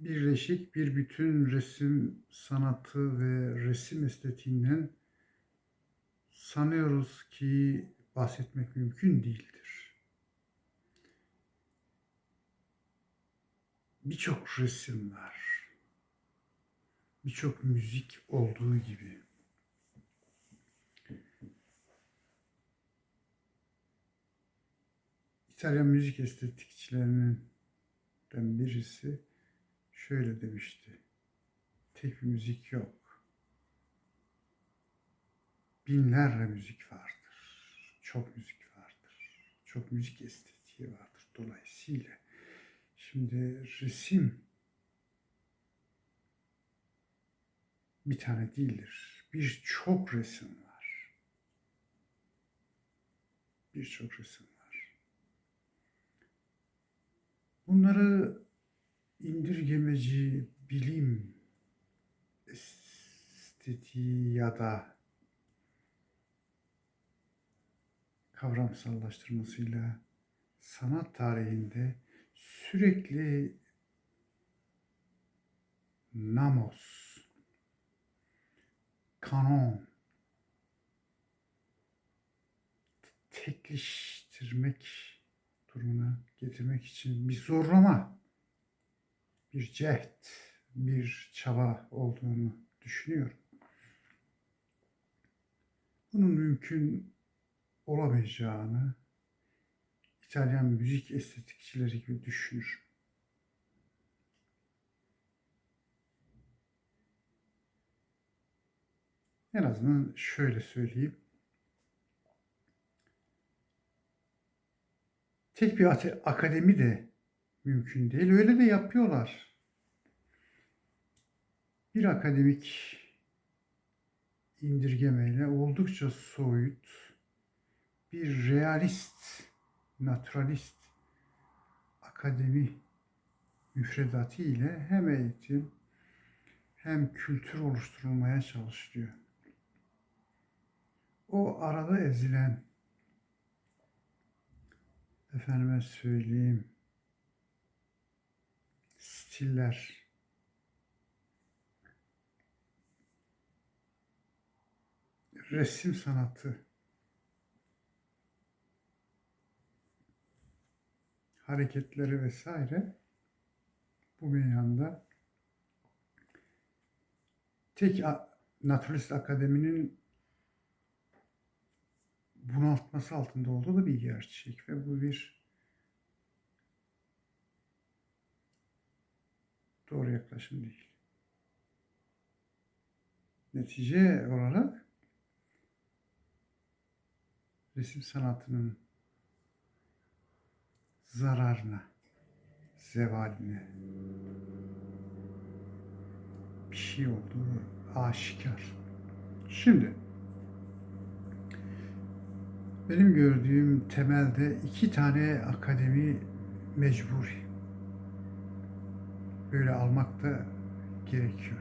birleşik bir bütün resim sanatı ve resim estetiğinden sanıyoruz ki bahsetmek mümkün değildir. Birçok resim var. Birçok müzik olduğu gibi. İtalyan müzik estetikçilerinden birisi şöyle demişti. Tek bir müzik yok. Binlerle müzik vardır. Çok müzik vardır. Çok müzik estetiği vardır. Dolayısıyla şimdi resim bir tane değildir. Birçok resim var. Birçok resim var. Bunları indirgemeci bilim estetiği ya da kavramsallaştırmasıyla sanat tarihinde sürekli namos, kanon, tekleştirmek durumuna getirmek için bir zorlama bir cehd, bir çaba olduğunu düşünüyorum. Bunun mümkün olamayacağını İtalyan müzik estetikçileri gibi düşünür. En azından şöyle söyleyeyim. Tek bir akademi de mümkün değil. Öyle de yapıyorlar. Bir akademik indirgemeyle oldukça soyut bir realist, naturalist akademi müfredatı ile hem eğitim hem kültür oluşturulmaya çalışılıyor. O arada ezilen efendime söyleyeyim stiller resim sanatı. Hareketleri vesaire. Bu meyanda tek Naturalist Akademi'nin bunaltması altında olduğu da bir gerçek ve bu bir doğru yaklaşım değil. Netice olarak resim sanatının zararına, zevaline bir şey olduğu aşikar. Şimdi benim gördüğüm temelde iki tane akademi mecburi. Böyle almak da gerekiyor.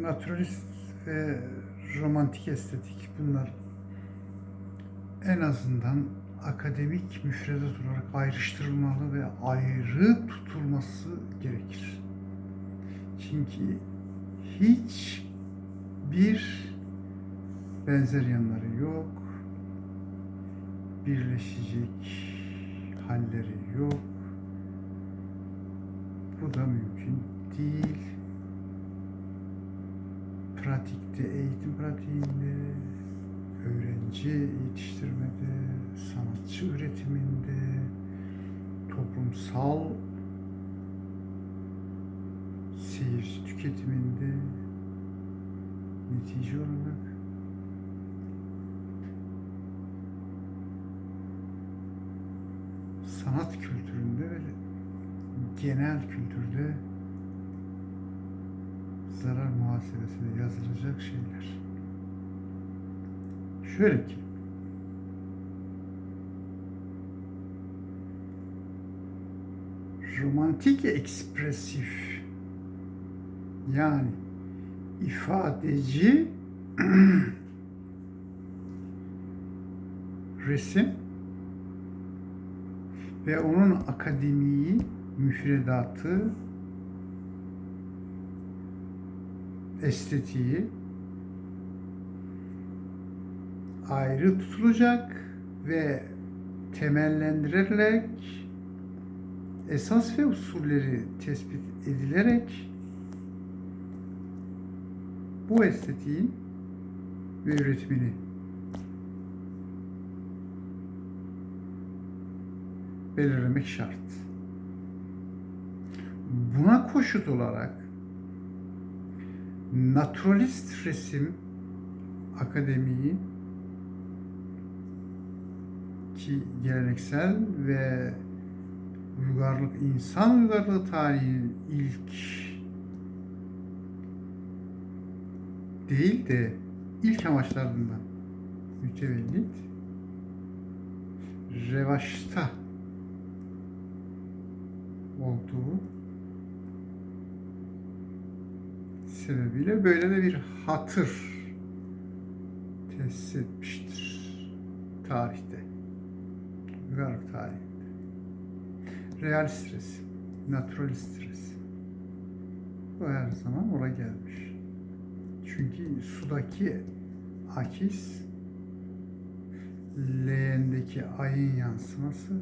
Naturalist ve romantik estetik bunlar en azından akademik müfredat olarak ayrıştırılmalı ve ayrı tutulması gerekir. Çünkü hiç bir benzer yanları yok. Birleşecek halleri yok. Bu da mümkün değil. Pratikte, eğitim pratiğinde, öğrenci yetiştirmede, sanatçı üretiminde, toplumsal seyirci tüketiminde netice olarak sanat kültüründe ve genel kültürde zarar muhasebesine yazılacak şeyler. Şöyle ki romantik ekspresif yani ifadeci resim ve onun akademiyi müfredatı, estetiği ayrı tutulacak ve temellendirilerek esas ve usulleri tespit edilerek bu estetiğin ve üretimini belirlemek şart. Buna koşut olarak naturalist resim akademiyi ki geleneksel ve uygarlık, insan uygarlığı tarihinin ilk değil de ilk amaçlarından mütevellit revaçta olduğu sebebiyle böyle de bir hatır tesis etmiştir tarihte. Uygarlık tarihinde. Realist resim, naturalist resim. Bu her zaman oraya gelmiş. Çünkü sudaki akis leğendeki ayın yansıması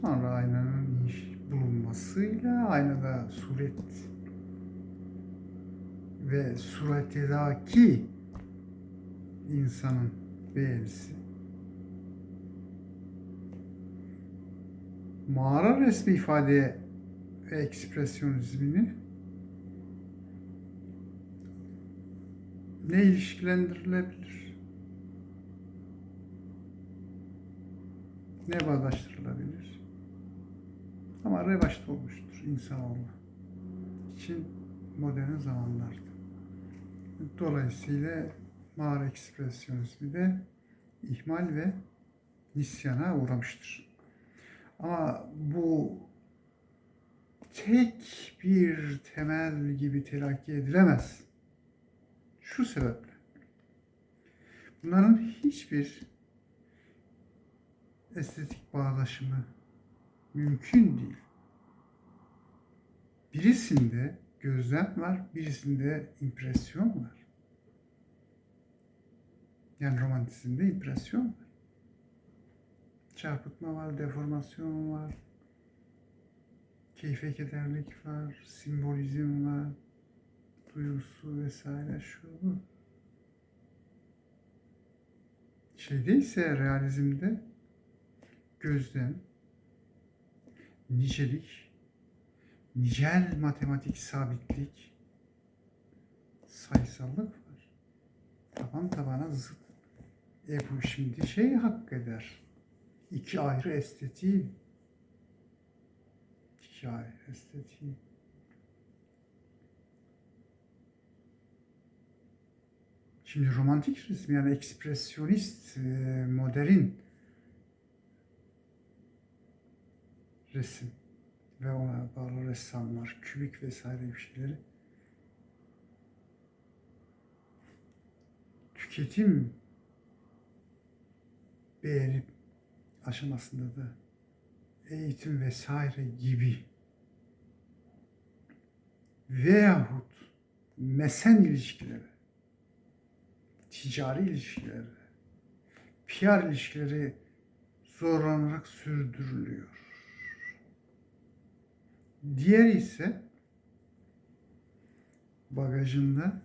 sonra aynanın bulunmasıyla aynada suret ve suretedaki insanın beğenisi mağara resmi ifade ve ekspresyonizmini ne ilişkilendirilebilir? Ne bağdaştırılabilir? Ama revaçta olmuştur insanoğlu için modern zamanlarda. Dolayısıyla mağara ekspresyonizmi de ihmal ve nisyana uğramıştır. Ama bu tek bir temel gibi telakki edilemez. Şu sebeple. Bunların hiçbir estetik bağdaşımı mümkün değil. Birisinde gözlem var, birisinde impresyon var. Yani romantizmde impresyon var. Çarpıtma var, deformasyon var, keyfe kederlik var, simbolizm var, duygusu vesaire şu bu. Şeyde ise realizmde gözlem, nicelik, nicel matematik sabitlik, sayısallık var. Taban tabana zıt. E bu şimdi şey hak eder. İki ayrı estetiği. İki ayrı estetiği. Şimdi romantik resim yani ekspresyonist, e, modern resim ve ona bağlı ressamlar, kübik vesaire bir şeyleri tüketim beğeni aşamasında da eğitim vesaire gibi veyahut mesen ilişkileri, ticari ilişkileri, PR ilişkileri zorlanarak sürdürülüyor. Diğer ise bagajında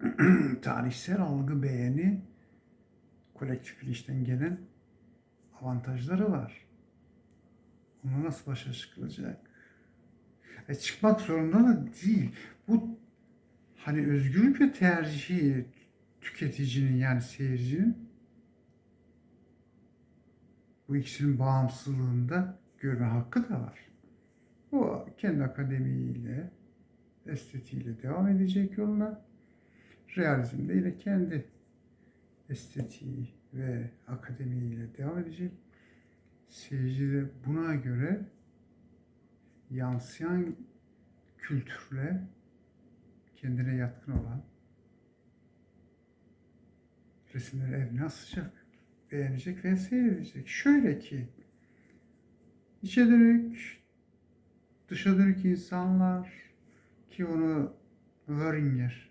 tarihsel algı beğeni kolektif bilinçten gelen avantajları var. Ona nasıl başa çıkılacak? E çıkmak zorunda da değil. Bu hani özgürlükle tercihi tüketicinin yani seyircinin bu ikisinin bağımsızlığında görme hakkı da var. O kendi akademiyle, estetiğiyle devam edecek yoluna. Realizmde yine kendi estetiği ve akademiyle devam edecek. Seyirci de buna göre yansıyan kültürle kendine yatkın olan resimleri evine asacak, beğenecek ve seyredecek. Şöyle ki içe dönük, dışa dönük insanlar ki onu Wöringer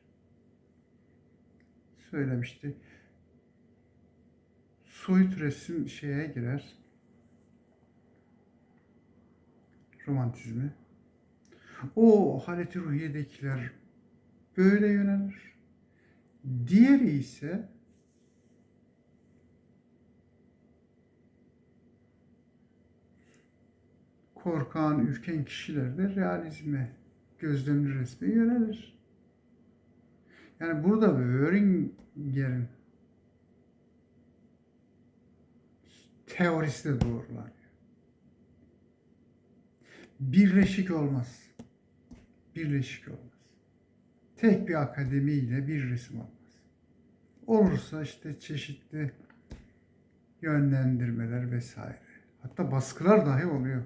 söylemişti. Soyut resim şeye girer. Romantizmi. O haleti ruhiyedekiler böyle yönelir. Diğeri ise korkan, ürken kişiler de realizme, gözlemli resme yönelir. Yani burada Wöringer'in teorisi de doğrulanıyor. Birleşik olmaz. Birleşik olmaz. Tek bir akademiyle bir resim olmaz. Olursa işte çeşitli yönlendirmeler vesaire. Hatta baskılar dahi oluyor.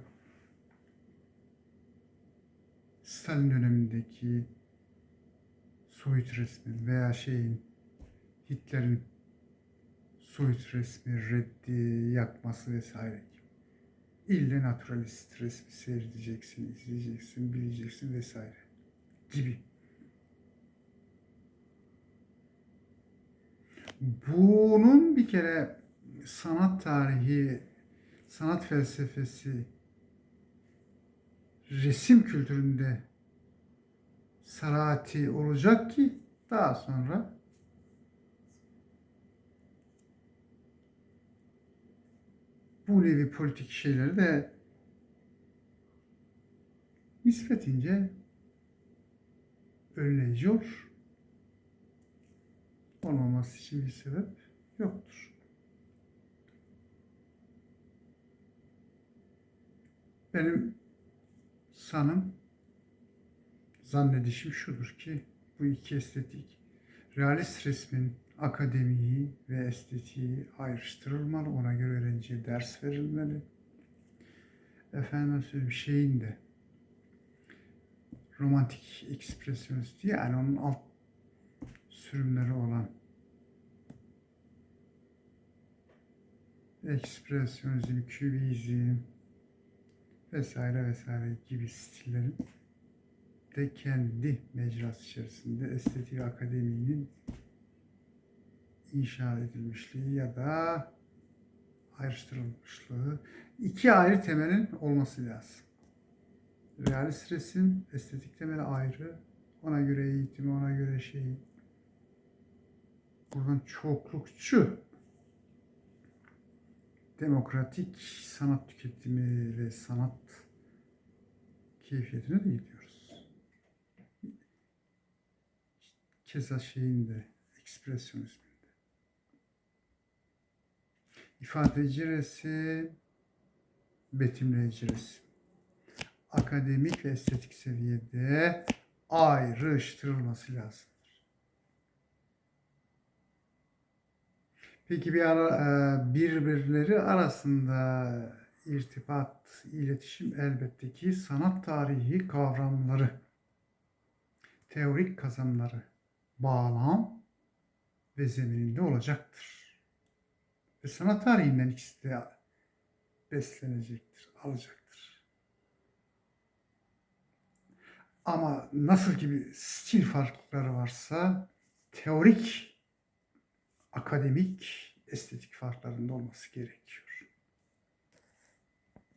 Stalin dönemindeki soyut resmin veya şeyin Hitler'in soyut resmi reddi yakması vesaire gibi. İlle naturalist resmi seyredeceksin, izleyeceksin, bileceksin vesaire gibi. Bunun bir kere sanat tarihi, sanat felsefesi, resim kültüründe sarati olacak ki daha sonra bu nevi politik şeyleri de nispetince önleyici. Olmaması için bir sebep yoktur. Benim sanım, zannedişim şudur ki bu iki estetik, realist resmin akademiyi ve estetiği ayrıştırılmalı. Ona göre öğrenciye ders verilmeli. Efendim söyleyeyim şeyin de romantik ekspresyonist yani onun alt sürümleri olan ekspresyonizm, kübizm vesaire vesaire gibi stillerin de kendi mecrası içerisinde estetik akademinin inşa edilmişliği ya da ayrıştırılmışlığı iki ayrı temelin olması lazım. Realist resim, estetik temeli ayrı. Ona göre eğitimi, ona göre şeyi. Buradan çoklukçu demokratik sanat tüketimi ve sanat keyfiyetine de gidiyoruz. Keza şeyinde, ekspresyonizminde. İfadeci resim, betimleyici resim. Akademik ve estetik seviyede ayrıştırılması lazım. Peki bir ara, e, birbirleri arasında irtibat, iletişim elbette ki sanat tarihi kavramları, teorik kazanımları, bağlam ve zemininde olacaktır. Ve sanat tarihinden ikisi de beslenecektir, alacaktır. Ama nasıl ki bir stil farklılıkları varsa teorik akademik estetik farklarında olması gerekiyor.